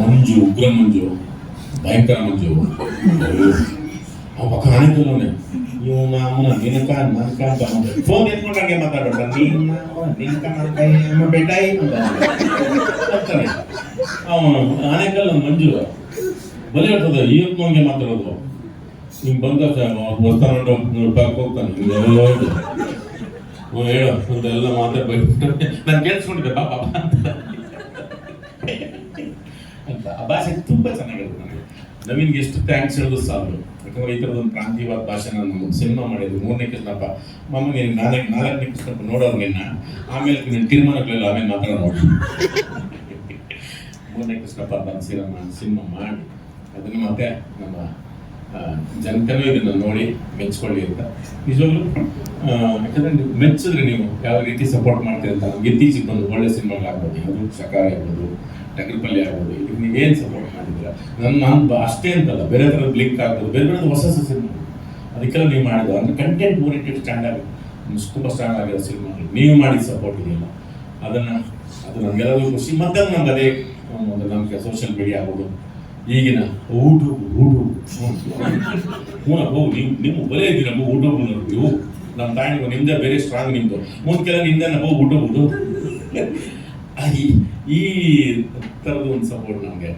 ಮಂಜು, ಉಗ್ರ ಮಂಜು, ಭಯಂಕರ ಮಂಜು. ಅವ ಪಕ್ಕ ಕಾಣಿದ್ದಲ್ಲೇ ಇವು ಮಾಮನ ನಿನಕ ನನ್ಕ ಅಂತ ಫೋನ್ ಎತ್ಕೊಂಡಂಗೆ ಮಾತಾಡೋಣ ನಿನ್ನ ನಿನಕ ನನ್ಕ ನಮ್ಮ ಬೆಟಾಯಿ ಅಂತ ಅಂತಾನೆ ಅವನು ಆನೆಕಲ್ ಮಂಜು. ಬಲಿ ಹೇಳ್ತದೆ ಈವತ್ನಂಗೆ ಮಾತಾಡೋದು. ಹಿಂಗೆ ರೂಪಾಯಿ ಹೋಗ್ತಾನೆ ಹಿಂಗೆಲ್ಲ ಹ್ಞೂ ಹೇಳು, ಅಂತೆಲ್ಲ ಮಾತಾಡ್ಬೇಕು ನಾನು ಕೇಳಿಸ್ಕೊಂಡಿದ್ದೆ ಪಾಪ ಅಂತ. ಆ ಭಾಷೆ ತುಂಬ ಚೆನ್ನಾಗಿರುತ್ತೆ ನನಗೆ ನವೀನ್ಗೆ ಎಷ್ಟು ಥ್ಯಾಂಕ್ಸ್ ಹೇಳೋದು ಸಾಲದು ಯಾಕಂದ್ರೆ ಈ ಥರದ ಒಂದು ಪ್ರಾಂತೀಯವಾದ ಭಾಷೆನ ನಾನು ಸಿನಿಮಾ ಮಾಡಿದ್ರು ಮೂರನೇ ಕೃಷ್ಣಪ್ಪ. ಮಮ್ಮಗೆ ನಾಲ್ಕು ನಾಲ್ಕನೇ ಕೃಷ್ಣಪ್ಪ ನೋಡೋರ್ಗೆನ್ನ ಆಮೇಲೆ ನಿನ್ನ ತೀರ್ಮಾನಗಳೆಲ್ಲ ಆಮೇಲೆ ಮಾತಾಡೋಣ ಮೂರನೇ ಕೃಷ್ಣಪ್ಪ ಬಂದು ಸಿನಿಮಾ ಸಿನಿಮಾ ಮಾಡಿ. ಅದನ್ನು ಮತ್ತೆ ನಮ್ಮ ಆ, ಜನತೆನೂ ಇದನ್ನು ನೋಡಿ ಮೆಚ್ಕೊಳ್ಳಿ ಅಂತ. ನಿಜವಾಗ್ಲೂ ಯಾಕಂದರೆ ನೀವು ಮೆಚ್ಚಿದ್ರೆ ನೀವು ಯಾವ ರೀತಿ ಸಪೋರ್ಟ್ ಮಾಡ್ತೀರಿ ಅಂತ ಇತ್ತೀಚೆಗೆ ಬಂದು ಒಳ್ಳೆ ಸಿನಿಮಾಗಳಾಗ್ಬೋದು ಅದು ಸಕಾರ ಆಗ್ಬೋದು ಟಗರ್ಪಲ್ಲಿ ಆಗ್ಬೋದು ಇದಕ್ಕೆ ನೀವು ಏನು ಸಪೋರ್ಟ್ ಮಾಡಿದ್ದೀರಾ? ನನ್ನ ನಾನು ಅಷ್ಟೇ ಅಂತಲ್ಲ ಬೇರೆ ಥರದ ಬ್ಲಿಂಕ್ ಆಗ್ಬೋದು ಬೇರೆ ಬೇರೆ ಹೊಸ ಹೊಸ ಸಿನಿಮಾ ಅದಕ್ಕೆಲ್ಲ ನೀವು ಮಾಡಿದ್ರು ಅಂದ್ರೆ ಕಂಟೆಂಟ್ ಓರಿಯೆಂಟೆಡ್ ಸ್ಟ್ಯಾಂಡ್ ಆಗಿ ತುಂಬ ಸ್ಟ್ಯಾಂಡ್ ಆಗಿರೋ ಸಿನಿಮಾಗಳು ನೀವು ಮಾಡಿದ ಸಪೋರ್ಟ್ ಇದೆಯಲ್ಲ. ಅದನ್ನು ಅದು ನಮಗೆಲ್ಲರಿಗೂ ಖುಷಿ. ಮತ್ತೆ ನಮ್ಗೆ ಅದೇ ಒಂದು ನಮಗೆ ಸೋಷಿಯಲ್ ಮೀಡಿಯಾ ಆಗ್ಬೋದು. ಈಗಿನ ಊಟ ಊಟ ಹ್ಞೂ ಹೋಗು ನೀವು ನಿಮ್ಮ ಬಲೇ ಇದ್ದೀರ ನಮ್ಮ ಊಟ ನೀವು ನಮ್ಮ ತಾಯಿಗೂ ನಿಮ್ದೇ ಬೇರೆ ಸ್ಟ್ರಾಂಗ್ ನಿಮ್ದು ಮುಂದಕ್ಕೆಲ್ಲ ನಿಮ್ದೇನ ಹೋಗಿ ಊಟ. ಊಟು ಈ ಈ ಥರದ ಒಂದು ಸಪೋರ್ಟ್ ನಮಗೆ.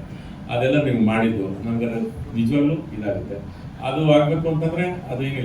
ಅದೆಲ್ಲ ನೀವು ಮಾಡಿದ್ದು. ನಮ್ಗೆ ನಿಜವಾಗ್ಲೂ ಇದಾಗುತ್ತೆ. ಅದು ಆಗಬೇಕು ಅಂತಂದ್ರೆ ಅದೇನಿಲ್ಲ